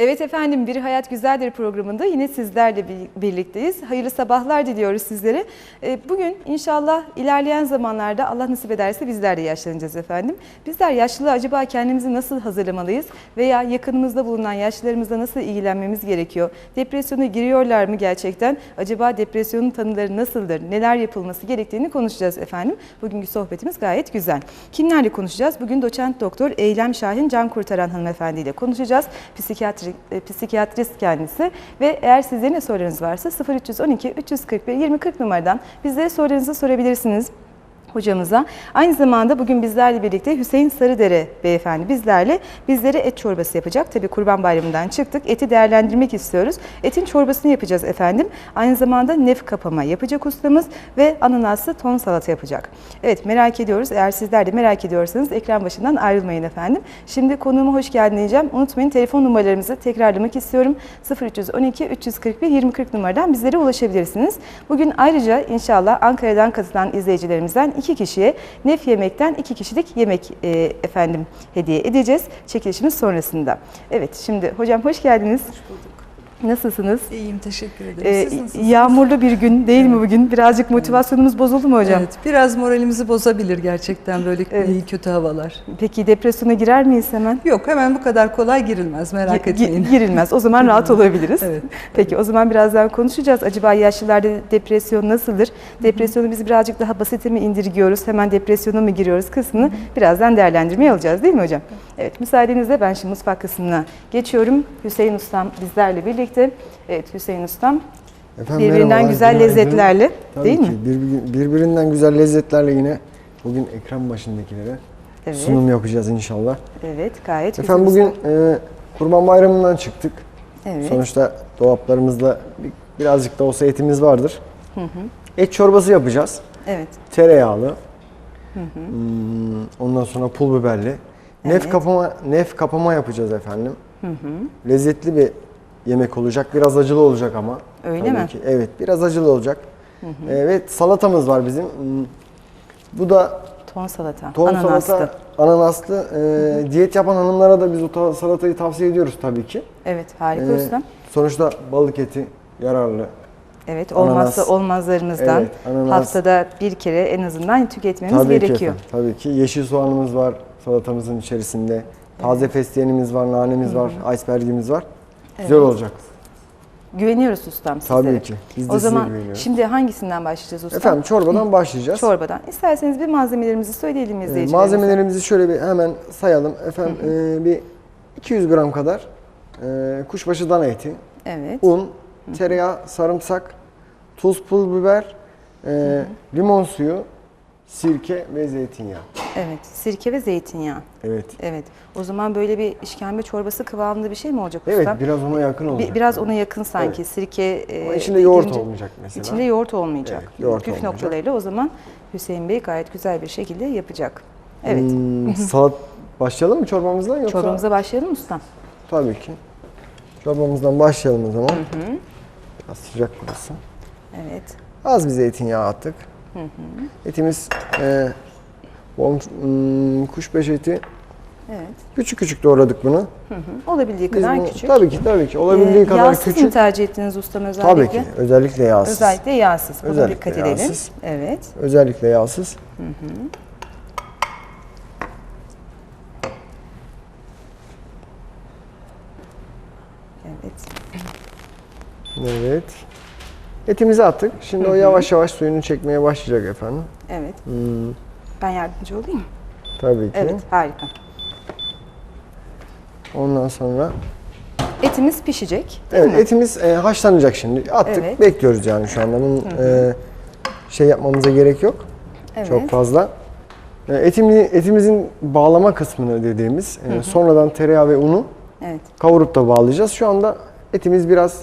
Evet efendim Bir Hayat Güzeldir programında yine sizlerle bir- birlikteyiz. Hayırlı sabahlar diliyoruz sizlere. Ee, Bugün inşallah ilerleyen zamanlarda Allah nasip ederse bizler de yaşlanacağız efendim. Bizler yaşlılığa acaba kendimizi nasıl hazırlamalıyız veya yakınımızda bulunan yaşlılarımızla nasıl ilgilenmemiz gerekiyor? Depresyona giriyorlar mı gerçekten? Acaba depresyonun tanıları nasıldır? Neler yapılması gerektiğini konuşacağız efendim. Bugünkü sohbetimiz gayet güzel. Kimlerle konuşacağız? Bugün doçent doktor Eylem Şahin Can Kurtaran hanımefendi ile konuşacağız. Psikiyatri, e, psikiyatrist kendisi. Ve eğer sizlerin sorularınız varsa 0312 341 2040 numaradan bizlere sorularınızı sorabilirsiniz hocamıza. Aynı zamanda bugün bizlerle birlikte Hüseyin Sarıdere beyefendi bizlerle bizlere et çorbası yapacak. Tabii Kurban Bayramı'ndan çıktık. Eti değerlendirmek istiyoruz. Etin çorbasını yapacağız efendim. Aynı zamanda nef kapama yapacak ustamız ve ananaslı ton salata yapacak. Evet merak ediyoruz. Eğer sizler de merak ediyorsanız ekran başından ayrılmayın efendim. Şimdi konuğuma hoş geldin diyeceğim. Unutmayın telefon numaralarımızı tekrarlamak istiyorum. 0312 341 2040 numaradan bizlere ulaşabilirsiniz. Bugün ayrıca inşallah Ankara'dan katılan izleyicilerimizden iki kişiye nef yemekten iki kişilik yemek e, efendim hediye edeceğiz çekilişimiz sonrasında. Evet şimdi hocam hoş geldiniz. Nasılsınız? İyiyim teşekkür ederim. Ee, Siz nasılsınız? yağmurlu bir gün değil mi bugün? Birazcık motivasyonumuz bozuldu mu hocam? Evet, biraz moralimizi bozabilir gerçekten böyle Evet. iyi kötü havalar. Peki depresyona girer miyiz hemen? Yok hemen bu kadar kolay girilmez merak gi- etmeyin. Girilmez. O zaman rahat olabiliriz. Evet. Peki o zaman birazdan konuşacağız. Acaba yaşlılarda depresyon nasıldır? Depresyonu biz birazcık daha basite mi indirgiyoruz? Hemen depresyona mı giriyoruz kısmını birazdan değerlendirmeye alacağız değil mi hocam? Evet müsaadenizle ben şimdi mutfak kısmına geçiyorum. Hüseyin Ustam bizlerle birlikte. Evet Hüseyin Ustam Efendim, birbirinden merhabalar, güzel günaydın. lezzetlerle Tabii değil ki. mi? Bir- birbirinden güzel lezzetlerle yine bugün ekran başındakilere Evet. sunum yapacağız inşallah. Evet gayet Efendim güzel. bugün e, Kurban Bayramı'ndan çıktık. Evet. Sonuçta dolaplarımızda bir- birazcık da olsa etimiz vardır. Et çorbası yapacağız. Evet. Tereyağlı. Hmm, ondan sonra pul biberli. Evet. Nef kapama nef kapama yapacağız efendim. Lezzetli bir yemek olacak. Biraz acılı olacak ama. Öyle Tabii mi? Ki. Evet, biraz acılı olacak. Evet, salatamız var bizim. Bu da Ton salata. ton ananaslı. salata, ananaslı. Ee, diyet yapan hanımlara da biz o ta- salatayı tavsiye ediyoruz tabii ki. Evet harika Ee, ustam. sonuçta balık eti yararlı. Evet olmazsa ananas. olmazlarımızdan Evet, ananas. haftada bir kere en azından tüketmemiz Tabii ki gerekiyor. efendim, tabii ki. Yeşil soğanımız var salatamızın içerisinde. Taze fesleğenimiz var, nanemiz var, icebergimiz var. Güzel olacak. Güveniyoruz ustam sizlere. Tabii ki. Biz de o size zaman güveniyoruz. şimdi hangisinden başlayacağız ustam? Efendim çorbadan başlayacağız. Çorbadan. İsterseniz bir malzemelerimizi söyleyelim Ee, izleyicilerimize. Malzemelerimizi şöyle bir hemen sayalım. Efendim e, bir 200 gram kadar e, kuşbaşı dana eti, Evet. un, tereyağı, sarımsak, tuz, pul biber, e, limon suyu, sirke ve zeytinyağı. Evet. Sirke ve zeytinyağı. Evet. Evet. O zaman böyle bir işkembe çorbası kıvamında bir şey mi olacak Evet ustam? biraz ona yakın olacak. biraz ona yakın sanki. Sirke e, Ama içinde yoğurt girince- olmayacak mesela. İçinde yoğurt olmayacak. Evet, yoğurt Püf olmayacak. noktalarıyla o zaman Hüseyin Bey gayet güzel bir şekilde yapacak. Evet. Hmm, salat başlayalım mı çorbamızdan yoksa? Çorbamıza başlayalım mı ustam? Tabii ki. Çorbamızdan başlayalım o zaman. Biraz sıcak burası. Evet. Az bir zeytinyağı attık. Etimiz e, bom, hmm, kuşbaşı eti. Evet. Küçük küçük doğradık bunu. Hı hı. Olabildiği Biz kadar bunu- küçük. Tabii ki tabii ki. Olabildiği Ee, kadar yağsız mı küçük. tercih ettiniz ustam özellikle? Tabii ki. Özellikle yağsız. Özellikle yağsız. Buna Özellikle dikkat edelim. yağsız. Evet. Özellikle yağsız. Evet. Evet. Etimizi attık. Şimdi o yavaş yavaş suyunu çekmeye başlayacak efendim. Evet. Hmm, Ben yardımcı olayım mı? tabii ki. Evet. Harika. Ondan sonra Etimiz pişecek. Değil Evet mi? etimiz e, haşlanacak şimdi. Attık Evet. bekliyoruz yani şu anda. Bunun e, şey yapmamıza gerek yok. Evet. Çok fazla. E, etimi- etimizin bağlama kısmını dediğimiz e, sonradan tereyağı ve unu Evet. kavurup da bağlayacağız. Şu anda etimiz biraz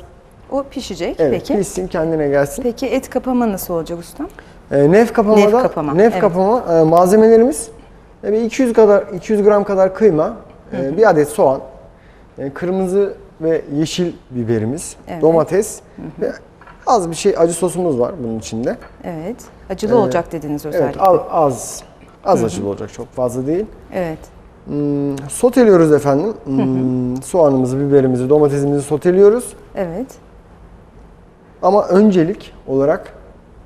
O pişecek. evet, Peki. pişsin kendine gelsin. Peki et kapama nasıl olacak ustam? E, nef kapamada Nef kapama, nef evet. kapama e, malzemelerimiz e, bir 200 kadar 200 gram kadar kıyma, e, bir adet soğan, e, kırmızı ve yeşil biberimiz, Evet. domates ve az bir şey acı sosumuz var bunun içinde. Evet. Acılı olacak dediniz özellikle. Evet, az az, az acılı olacak çok fazla değil. Evet. Hmm, soteliyoruz efendim. Hmm, soğanımızı, biberimizi, domatesimizi soteliyoruz. Evet. Ama öncelik olarak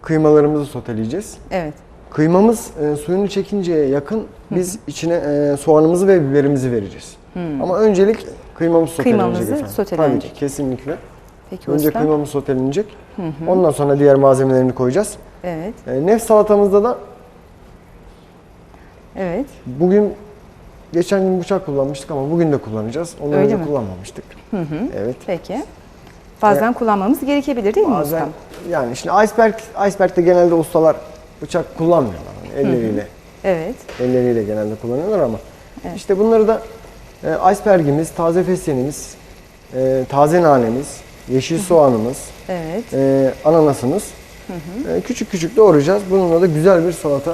kıymalarımızı soteleyeceğiz. Evet. Kıymamız e, suyunu çekinceye yakın biz içine e, soğanımızı ve biberimizi vereceğiz. Ama öncelik kıymamız sotelenecek Kıymamızı efendim. sotelenecek. Tabii ki kesinlikle. Peki Önce ustam. kıymamız sotelenecek. Ondan sonra diğer malzemelerini koyacağız. Evet. E, nef salatamızda da Evet. bugün geçen gün bıçak kullanmıştık ama bugün de kullanacağız. Ondan Öyle önce mi? kullanmamıştık. Evet. Peki. Bazen kullanmamız gerekebilir değil mi Bazen ustam? yani şimdi iceberg iceberg'de genelde ustalar bıçak kullanmıyorlar. Yani elleriyle Evet. elleriyle genelde kullanıyorlar ama işte bunları da e, iceberg'imiz, taze fesleğenimiz, e, taze nanemiz, yeşil soğanımız, Evet. e, ananasımız e, küçük küçük doğrayacağız. Bununla da güzel bir salata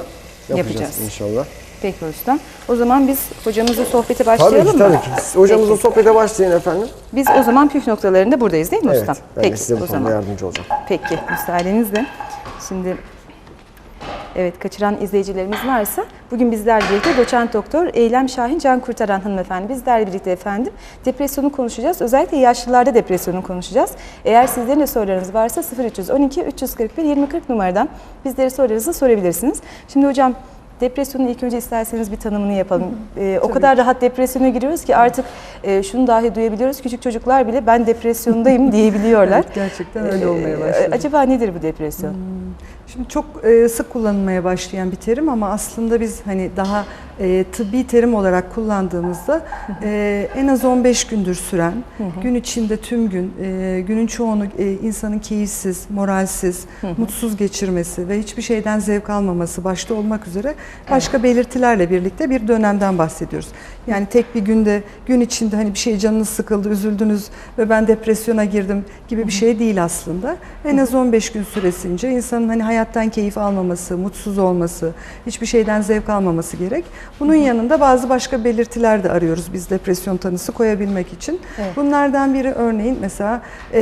yapacağız, Yapacağız. inşallah. Peki ustam. O zaman biz hocamızla sohbete Tabii başlayalım ki mı? tabii ki. Hocamızla Peki. sohbete başlayın efendim. Biz o zaman püf noktalarında buradayız değil mi Evet, ustam? ben de Peki size bu o zaman. yardımcı olacağım. Peki müsaadenizle. Şimdi evet kaçıran izleyicilerimiz varsa bugün bizlerle birlikte doçent doktor Eylem Şahin Can Kurtaran hanımefendi bizlerle birlikte efendim depresyonu konuşacağız. Özellikle yaşlılarda depresyonu konuşacağız. Eğer sizlerin de sorularınız varsa 0312 341 2040 numaradan bizlere sorularınızı sorabilirsiniz. Şimdi hocam Depresyonun ilk önce isterseniz bir tanımını yapalım. Ee, o kadar rahat depresyona giriyoruz ki artık e, şunu dahi duyabiliyoruz. Küçük çocuklar bile ben depresyondayım diyebiliyorlar. Evet, gerçekten öyle olmaya Ee, başladı. Acaba nedir bu depresyon? Şimdi çok e, sık kullanılmaya başlayan bir terim ama aslında biz hani daha e, tıbbi terim olarak kullandığımızda e, en az 15 gündür süren, gün içinde tüm gün, e, günün çoğunu e, insanın keyifsiz, moralsiz, mutsuz geçirmesi ve hiçbir şeyden zevk almaması başta olmak üzere başka belirtilerle birlikte bir dönemden bahsediyoruz. Yani tek bir günde, gün içinde hani bir şey canınız sıkıldı, üzüldünüz ve ben depresyona girdim gibi bir şey değil aslında. En az 15 gün süresince insanın hani hayattan keyif almaması, mutsuz olması, hiçbir şeyden zevk almaması gerek. Bunun yanında bazı başka belirtiler de arıyoruz biz depresyon tanısı koyabilmek için. Evet. Bunlardan biri örneğin mesela e,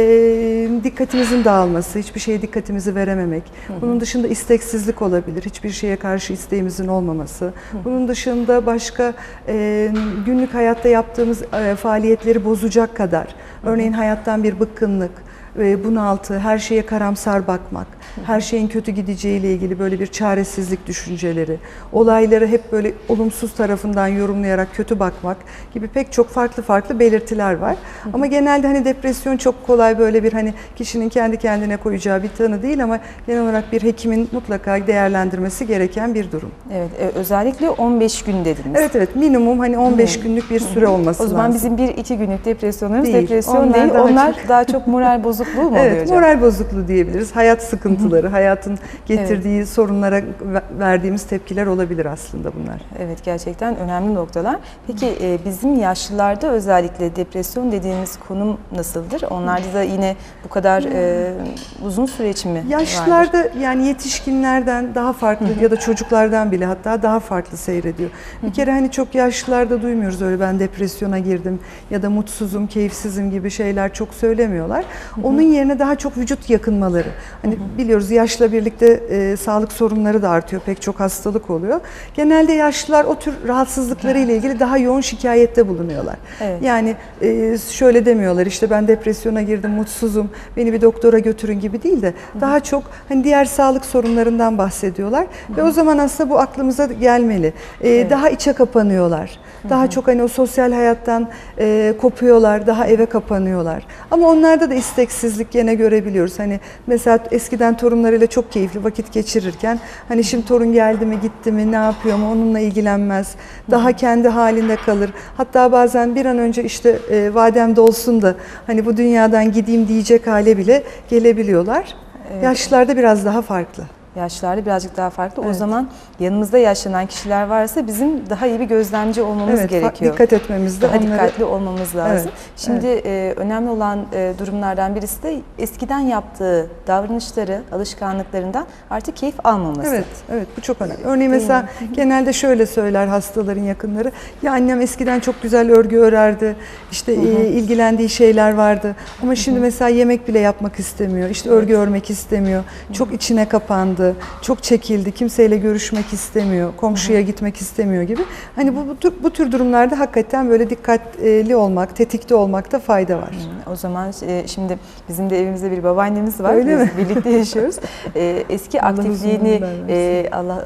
dikkatimizin dağılması, hiçbir şeye dikkatimizi verememek. Bunun dışında isteksizlik olabilir, hiçbir şeye karşı isteğimizin olmaması. Bunun dışında başka e, günlük hayatta yaptığımız e, faaliyetleri bozacak kadar, örneğin hayattan bir bıkkınlık, e, bunaltı, her şeye karamsar bakmak, her şeyin kötü gideceğiyle ilgili böyle bir çaresizlik düşünceleri, olayları hep böyle olumsuz tarafından yorumlayarak kötü bakmak gibi pek çok farklı farklı belirtiler var. Ama genelde hani depresyon çok kolay böyle bir hani kişinin kendi kendine koyacağı bir tanı değil ama genel olarak bir hekimin mutlaka değerlendirmesi gereken bir durum. Evet, e, özellikle 15 gün dediniz. Evet evet minimum hani 15 günlük bir süre olması O zaman lazım. bizim 1-2 günlük depresyonlarımız Değil. depresyon Onlar değil. daha Onlar çok- daha çok moral bozukluğu mu oluyor Evet, hocam? moral bozukluğu diyebiliriz. Hayat sıkıntıları, hayatın getirdiği sorunlara ve- verdiğimiz tepkiler olabilir aslında bunlar. Evet gerçekten önemli noktalar. Peki e, bizim yaşlılarda özellikle depresyon dediğimiz konum nasıldır? Onlarda da yine bu kadar e, uzun süreç mi vardır? Yaşlılarda yani yetişkinlerden daha farklı ya da çocuklardan bile hatta daha farklı seyrediyor. Bir kere hani çok yaşlılarda duymuyoruz öyle ben depresyona girdim ya da mutsuzum, keyifsizim gibi şeyler çok söylemiyorlar. Onun yerine daha çok vücut yakınmaları. Hani biliyoruz yaşla birlikte e, sağlık sorunları da artıyor. Pek çok hastalık oluyor. Genelde yaşlılar o tür rahatsızlıkları ile ilgili daha yoğun şikayette bulunuyorlar. Evet. Yani e, şöyle demiyorlar işte ben depresyona girdim, mutsuzum, beni bir doktora götürün gibi değil de daha çok hani diğer sağlık sorunlarından bahsediyorlar ve o zaman aslında bu aklımıza gelmeli. E, Daha içe kapanıyorlar. Daha çok hani o sosyal hayattan e, kopuyorlar, daha eve kapanıyorlar. Ama onlarda da isteksizlik gene görebiliyoruz. Hani mesela eskiden torunlarıyla çok keyifli vakit geçirirken hani şimdi torun geldi mi, gitti mi, ne yapıyor mu onunla ilgilenmez. Daha kendi halinde kalır. Hatta bazen bir an önce işte e, vadem dolsun da hani bu dünyadan gideyim diyecek hale bile gelebiliyorlar. Yaşlılarda biraz daha farklı. Yaşlarda birazcık daha farklı. O Evet. zaman yanımızda yaşlanan kişiler varsa bizim daha iyi bir gözlemci olmamız Evet, gerekiyor. dikkat etmemiz de daha onları dikkatli olmamız lazım. Evet, Şimdi e, önemli olan e, durumlardan birisi de eskiden yaptığı davranışları, alışkanlıklarından artık keyif almaması. Evet, evet bu çok önemli. Örneğin Değil mesela mi? genelde şöyle söyler hastaların yakınları. Ya annem eskiden çok güzel örgü örerdi. işte e, ilgilendiği şeyler vardı. Ama şimdi mesela yemek bile yapmak istemiyor. İşte örgü örmek istemiyor. Çok içine kapandı. Kapandı, çok çekildi, kimseyle görüşmek istemiyor, komşuya gitmek istemiyor gibi. Hani bu, bu, tür, bu tür durumlarda hakikaten böyle dikkatli olmak, tetikte olmakta fayda var. O zaman e, şimdi bizim de evimizde bir babaannemiz var. Öyle Biz mi? birlikte yaşıyoruz. E, eski Allah aktifliğini e, Allah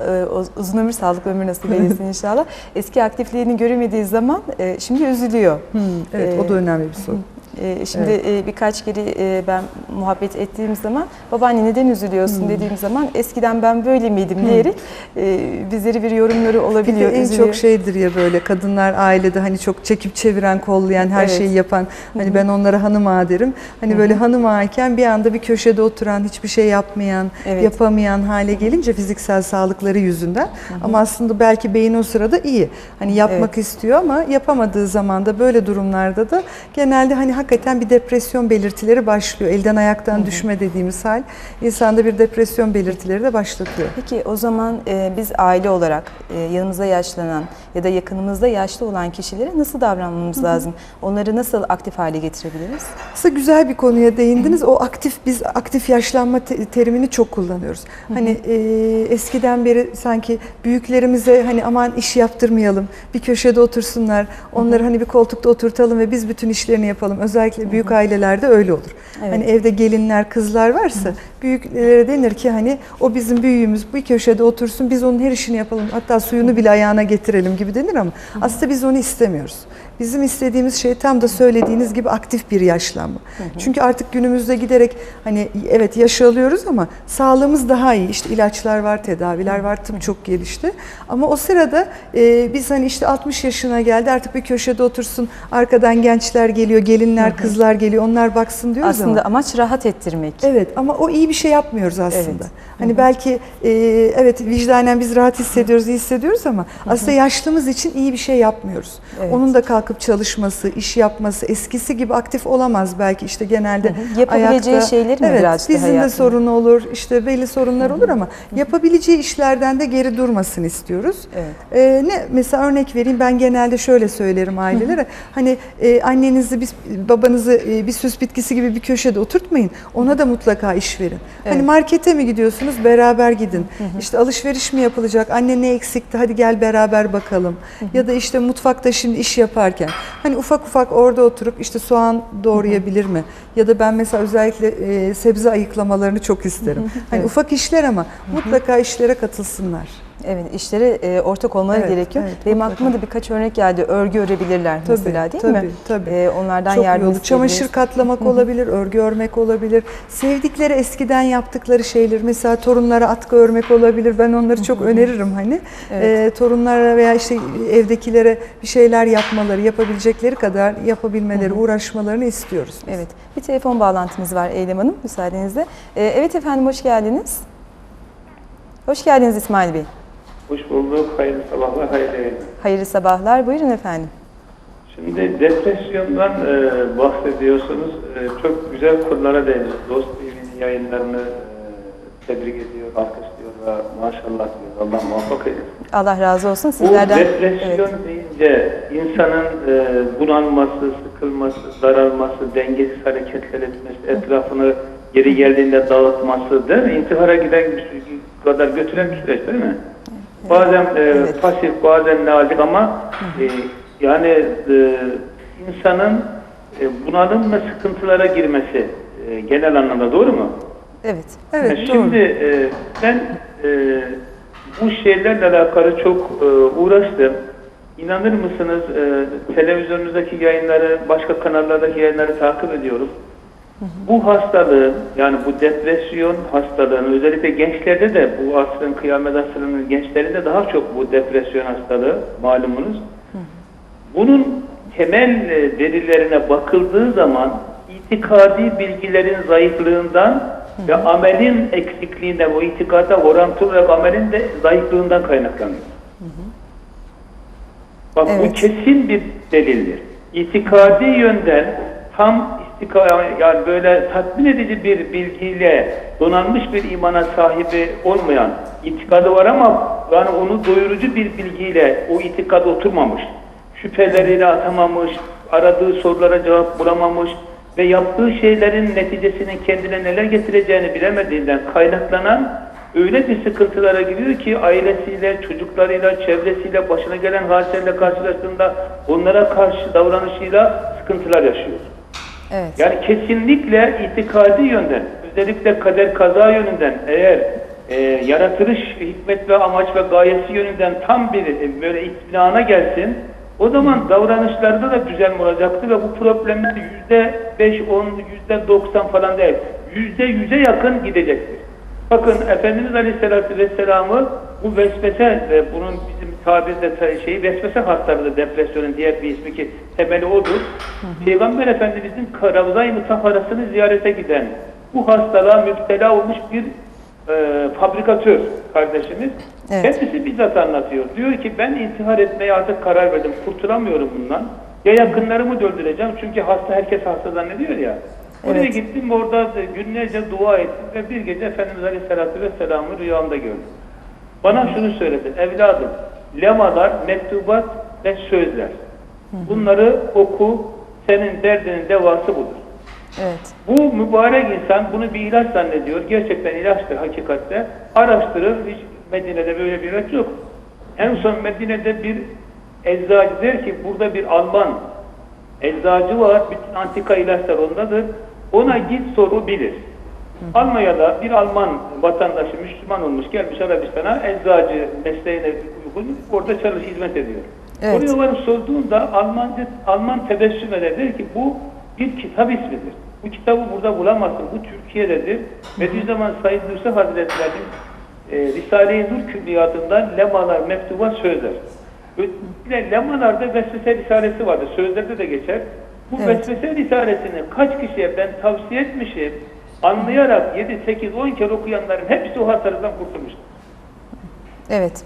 uzun ömür sağlıklı ömür nasip eylesin inşallah. Eski aktifliğini göremediği zaman şimdi üzülüyor. Hmm, evet, o da önemli bir soru. E, şimdi e, birkaç kere e, ben muhabbet ettiğim zaman babaanne neden üzülüyorsun Hmm. dediğim zaman eskiden ben böyle miydim diyerek e, bizleri bir yorumları Bir olabiliyor. de en üzülüyor. çok şeydir ya böyle kadınlar ailede hani çok çekip çeviren, kollayan, her Evet. şeyi yapan. Hani ben onlara hanım ağa derim. Hani böyle hanım ağa iken bir anda bir köşede oturan, hiçbir şey yapmayan, Evet. yapamayan hale gelince fiziksel sağlıkları yüzünden. Ama aslında belki beyin o sırada iyi. Hani yapmak Evet. istiyor ama yapamadığı zaman da böyle durumlarda da genelde hani hakikaten bir depresyon belirtileri başlıyor. Elden ayaktan düşme dediğimiz hal insanda bir depresyon belirtileri de başlatıyor. Peki o zaman e, biz aile olarak e, yanımızda yaşlanan ya da yakınımızda yaşlı olan kişilere nasıl davranmamız lazım? Onları nasıl aktif hale getirebiliriz? Aslında güzel bir konuya değindiniz. O aktif biz aktif yaşlanma te- terimini çok kullanıyoruz. Hani e, eskiden beri sanki büyüklerimize hani aman iş yaptırmayalım, bir köşede otursunlar, onları hani bir koltukta oturtalım ve biz bütün işlerini yapalım. Özellikle büyük ailelerde öyle olur. Evet. Hani evde gelinler, kızlar varsa büyüklere denir ki hani o bizim büyüğümüz bir köşede otursun, biz onun her işini yapalım. Hatta suyunu bile ayağına getirelim gibi denir ama aslında biz onu istemiyoruz. Bizim istediğimiz şey tam da söylediğiniz gibi aktif bir yaşlanma. Çünkü artık günümüzde giderek hani evet yaşı alıyoruz ama sağlığımız daha iyi. İşte ilaçlar var, tedaviler var, tıp çok gelişti. Ama o sırada e, biz hani işte 60 yaşına geldi artık bir köşede otursun, arkadan gençler geliyor, gelinler, kızlar geliyor, onlar baksın diyoruz Aslında ama. amaç rahat ettirmek. Evet ama o iyi bir şey yapmıyoruz aslında. Evet. Hani belki e, evet vicdanen biz rahat hissediyoruz, iyi hissediyoruz ama aslında yaşlımız için iyi bir şey yapmıyoruz. Evet. Onun da kalkıp çalışması, iş yapması eskisi gibi aktif olamaz belki. İşte genelde Yapabileceği ayakta. şeyleri mi evet, daha dizinde yapmalı? sorun olur, işte belli sorunlar olur ama yapabileceği işlerden de geri durmasını istiyoruz. Evet. Ee, ne mesela örnek vereyim ben genelde şöyle söylerim ailelere. Hani e, annenizi bir, babanızı e, bir süs bitkisi gibi bir köşede oturtmayın. Ona da mutlaka iş verin. Hani Evet. markete mi gidiyorsunuz? Beraber gidin. İşte alışveriş mi yapılacak? Anne ne eksikti? Hadi gel beraber bakalım. Ya da işte mutfakta şimdi iş yaparken hani ufak ufak orada oturup işte soğan doğrayabilir mi ya da ben mesela özellikle e, sebze ayıklamalarını çok isterim. Hani Evet. ufak işler ama mutlaka işlere katılsınlar. Evet, işlere e, ortak olmaları Evet, gerekiyor. evet, Benim mutlaka. aklıma da birkaç örnek geldi. Örgü örebilirler Tabii, mesela değil tabii, mi? tabii. E, onlardan Çok yardım olur. Çamaşır katlamak olabilir, örgü örmek olabilir. Sevdikleri eskiden yaptıkları şeyler mesela torunlara atkı örmek olabilir. Ben onları çok öneririm hani. Evet. Ee, torunlara veya işte evdekilere bir şeyler yapmaları, yapabilecekleri kadar yapabilmeleri, uğraşmalarını istiyoruz. biz. Evet. Bir telefon bağlantımız var Eylem Hanım müsaadenizle. E, evet efendim hoş geldiniz. Hoş geldiniz İsmail Bey. Hoş bulduk. Hayırlı sabahlar, hayırlı yayınlar. Hayırlı sabahlar. Buyurun efendim. Şimdi depresyondan e, bahsediyorsunuz. E, çok güzel konulara değiniyor. Dost TV'nin yayınlarını e, tebrik ediyor, alkışlıyor ve maşallah diyor. Allah muvaffak eylesin. Allah razı olsun Bu sizlerden. depresyon Evet. deyince insanın e, bunalması, sıkılması, daralması, dengesiz hareketler etmesi, etrafını geri geldiğinde dağıtması değil mi? İntihara giden bir sü- kadar götüren bir süreç değil mi? Bazen e, Evet. pasif, bazen nazik ama e, yani e, insanın e, bunalım ve sıkıntılara girmesi e, genel anlamda doğru mu? Evet. Evet, E, doğru. Şimdi e, ben e, bu şeylerle alakalı çok e, uğraştım. İnanır mısınız e, televizyonunuzdaki yayınları, başka kanallardaki yayınları takip ediyorum. Bu hastalığın yani bu depresyon hastalığının özellikle gençlerde de bu asrın kıyamet asrının gençlerinde daha çok bu depresyon hastalığı malumunuz. Bunun temel e, verilerine bakıldığı zaman itikadi bilgilerin zayıflığından ve amelin eksikliğinden, o itikada orantılı olarak amelin de zayıflığından kaynaklanıyor. Bak Evet. bu kesin bir delildir. İtikadi yönden tam yani böyle tatmin edici bir bilgiyle donanmış bir imana sahibi olmayan itikadı var ama yani onu doyurucu bir bilgiyle o itikad oturmamış. Şüpheleriyle atamamış, aradığı sorulara cevap bulamamış ve yaptığı şeylerin neticesinin kendine neler getireceğini bilemediğinden kaynaklanan öyle bir sıkıntılara giriyor ki ailesiyle, çocuklarıyla, çevresiyle, başına gelen hadiselerle karşılaştığında onlara karşı davranışıyla sıkıntılar yaşıyor. Evet. Yani kesinlikle itikadi yönden, özellikle kader kaza yönünden eğer e, yaratılış hikmet ve amaç ve gayesi yönünden tam bir e, böyle itminana gelsin, o zaman davranışlarda da düzen olacaktır ve bu problemler yüzde beş, on, yüzde doksan falan değil, yüzde yüze yakın gidecektir. Bakın Efendimiz Aleyhisselatü Vesselam'ı bu vesvese ve bunun bizim tabirde ta- şeyi vesvese hastalığı depresyonun diğer bir ismi ki temeli odur. Peygamber Efendimizin Ravza-i Mutahharası'nı ziyarete giden bu hastalığa müptela olmuş bir e, fabrikatör kardeşimiz. Evet. Kendisi bizzat anlatıyor. Diyor ki ben intihar etmeye artık karar verdim. Kurtulamıyorum bundan. Ya yakınlarımı öldüreceğim çünkü hasta herkes hasta zannediyor ya. Oraya Evet. gittim orada da günlerce dua ettim ve bir gece Efendimiz Aleyhisselatü Vesselam'ı rüyamda gördüm. Bana şunu söyledi. Evladım, lemalar, mektubat ve sözler. Bunları oku, senin derdinin devası budur. Evet. Bu mübarek insan bunu bir ilaç zannediyor. Gerçekten ilaçtır hakikatte. Araştırır. Hiç Medine'de böyle bir ilaç yok. En son Medine'de bir eczacı der ki burada bir Alman eczacı var. Bütün antika ilaçlar ondadır. Ona git soru bilir. Almanya'da bir Alman vatandaşı Müslüman olmuş gelmiş Arabistan'a eczacı mesleğine uygun orada çalış hizmet ediyor. Evet. Oraya varıp sorduğunda Almanca, Alman tebessüm eder der ki bu bir kitap ismidir. Bu kitabı burada bulamazsın. Bu Türkiye'dedir. Bediüzzaman Said Nursi Hazretleri'nin e, Risale-i Nur külliyatından lemalar, mektubat sözler. Öyle lemalarda vesvese risalesi vardır. Sözlerde de geçer. Bu Evet. vesvese risalesini kaç kişiye ben tavsiye etmişim. Anlayarak 7, 8, 10 kere okuyanların hepsi o hastalıktan kurtulmuştur. Evet.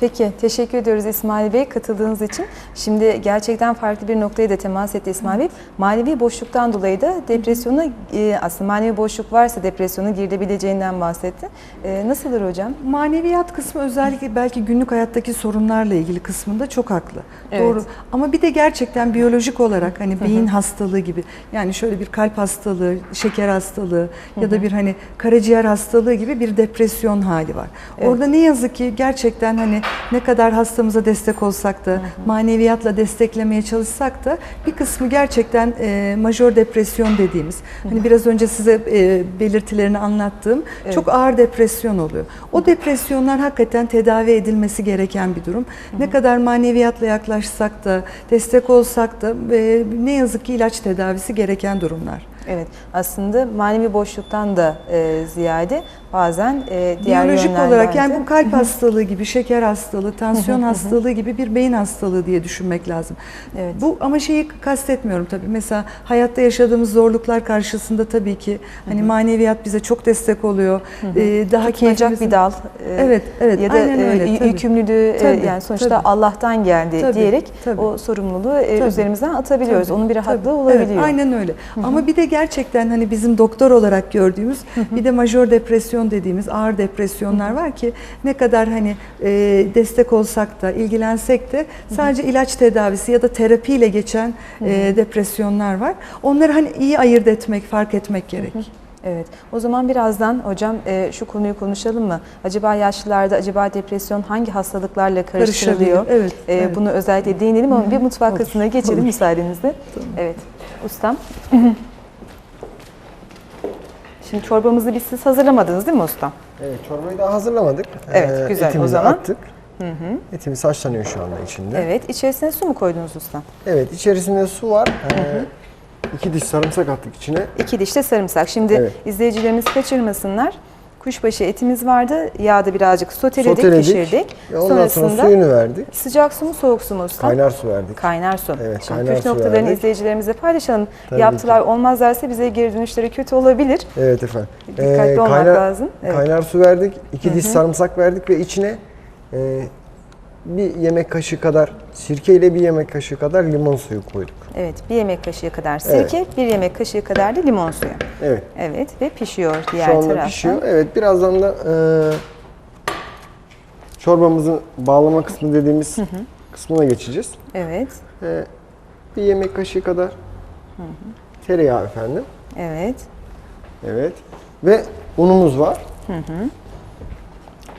Peki teşekkür ediyoruz İsmail Bey katıldığınız için. Şimdi gerçekten farklı bir noktaya da temas etti İsmail Bey. Manevi boşluktan dolayı da depresyona e, aslında manevi boşluk varsa depresyona girilebileceğinden bahsetti. E, nasıldır hocam? Maneviyat kısmı özellikle belki günlük hayattaki sorunlarla ilgili kısmında çok haklı. Evet. Doğru. Ama bir de gerçekten biyolojik olarak hani beyin hastalığı gibi yani şöyle bir kalp hastalığı, şeker hastalığı ya da bir hani karaciğer hastalığı gibi bir depresyon hali var. Evet. Orada ne yazık ki gerçekten hani ne kadar hastamıza destek olsak da maneviyatla desteklemeye çalışsak da bir kısmı gerçekten e, majör depresyon dediğimiz hani biraz önce size e, belirtilerini anlattığım Evet. çok ağır depresyon oluyor. O depresyonlar hakikaten tedavi edilmesi gereken bir durum. Ne kadar maneviyatla yaklaşsak da, destek olsak da e, ne yazık ki ilaç tedavisi gereken durumlar. Evet aslında manevi boşluktan da e, ziyade bazen e, diğer Biyolojik olarak yani bu kalp hastalığı gibi, şeker hastalığı, tansiyon hastalığı gibi bir beyin hastalığı diye düşünmek lazım. Evet. Bu ama şeyi kastetmiyorum tabii. Mesela hayatta yaşadığımız zorluklar karşısında tabii ki hani maneviyat bize çok destek oluyor. Ee, daha kendimizi- bir dal. e, Evet, evet. Ya da aynen e, öyle. tabii. yükümlülüğü e, Tabii, yani sonuçta tabii. Allah'tan geldi Tabii, diyerek tabii. o sorumluluğu e, Tabii. üzerimizden atabiliyoruz. Tabii, Onun bir tabii. rahatlığı olabiliyor. Evet, aynen öyle. Ama bir de gerçekten hani bizim doktor olarak gördüğümüz bir de majör depresyon dediğimiz ağır depresyonlar var ki ne kadar hani e, destek olsak da ilgilensek de sadece ilaç tedavisi ya da terapiyle geçen e, depresyonlar var. Onları hani iyi ayırt etmek, fark etmek gerek. Evet. O zaman birazdan hocam e, şu konuyu konuşalım mı? Acaba yaşlılarda acaba depresyon hangi hastalıklarla karıştırılıyor? Evet, E, evet. Bunu özellikle değinelim ama bir mutfak kısmına geçelim olur. müsaadenizle. Evet. Ustam. Şimdi çorbamızı biz siz hazırlamadınız değil mi ustam? Evet çorbayı daha hazırlamadık. Evet, güzel. O Etimizi zaman- attık. Etimiz haşlanıyor şu anda içinde. Evet, Evet. İçerisine su mu koydunuz ustam? içerisinde su var. Ee, iki diş sarımsak attık içine. İki diş de sarımsak. Şimdi Evet. izleyicilerimiz kaçırmasınlar. Kuşbaşı etimiz vardı. Yağda birazcık soteledik, Soteledik. pişirdik. Ve ondan sonra Sonrasında suyunu verdik. sıcak su mu soğuk su mu? Kaynar su verdik. Kaynar su. Evet, Şimdi kaynar püf noktalarını verdik. izleyicilerimize paylaşalım. Tabii Yaptılar olmazlarsa bize geri dönüşleri kötü olabilir. Evet efendim. Dikkatli olmak kaynar, lazım. Evet. Kaynar su verdik. iki diş sarımsak verdik ve içine e, bir yemek kaşığı kadar sirke ile bir yemek kaşığı kadar limon suyu koyduk. Evet, bir yemek kaşığı kadar sirke, bir yemek kaşığı kadar da limon suyu. Evet. Evet ve pişiyor diğer Şu anda taraftan. pişiyor. Evet birazdan da e, çorbamızın bağlama kısmı dediğimiz kısmına geçeceğiz. Evet, E, bir yemek kaşığı kadar tereyağı efendim. evet. Evet. Ve unumuz var.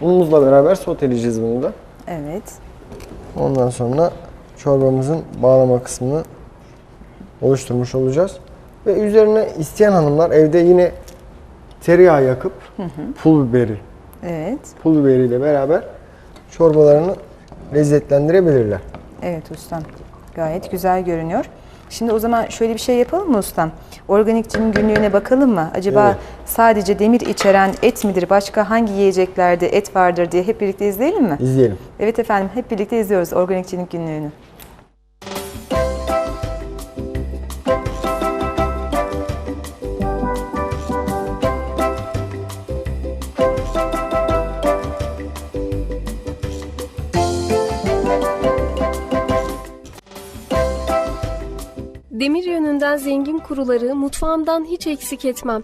Unumuzla beraber soteleyeceğiz bunu da. Evet. Ondan sonra çorbamızın bağlama kısmını oluşturmuş olacağız. Ve üzerine isteyen hanımlar evde yine tereyağı yakıp pul biberi, Evet. pul biberiyle beraber çorbalarını lezzetlendirebilirler. Evet ustam. Gayet güzel görünüyor. Şimdi o zaman şöyle bir şey yapalım mı ustam? Organikçinin günlüğüne bakalım mı? Acaba Evet. sadece demir içeren et midir? Başka hangi yiyeceklerde et vardır diye hep birlikte izleyelim mi? İzleyelim. Evet efendim hep birlikte izliyoruz organikçilik günlüğünü. Demir yönünden zengin kuruları mutfağımdan hiç eksik etmem.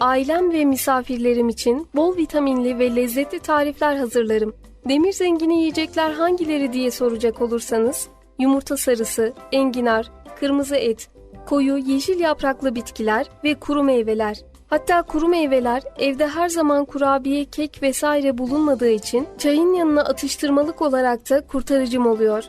Ailem ve misafirlerim için bol vitaminli ve lezzetli tarifler hazırlarım. Demir zengini yiyecekler hangileri diye soracak olursanız, yumurta sarısı, enginar, kırmızı et, koyu yeşil yapraklı bitkiler ve kuru meyveler. Hatta kuru meyveler evde her zaman kurabiye, kek vesaire bulunmadığı için çayın yanına atıştırmalık olarak da kurtarıcım oluyor.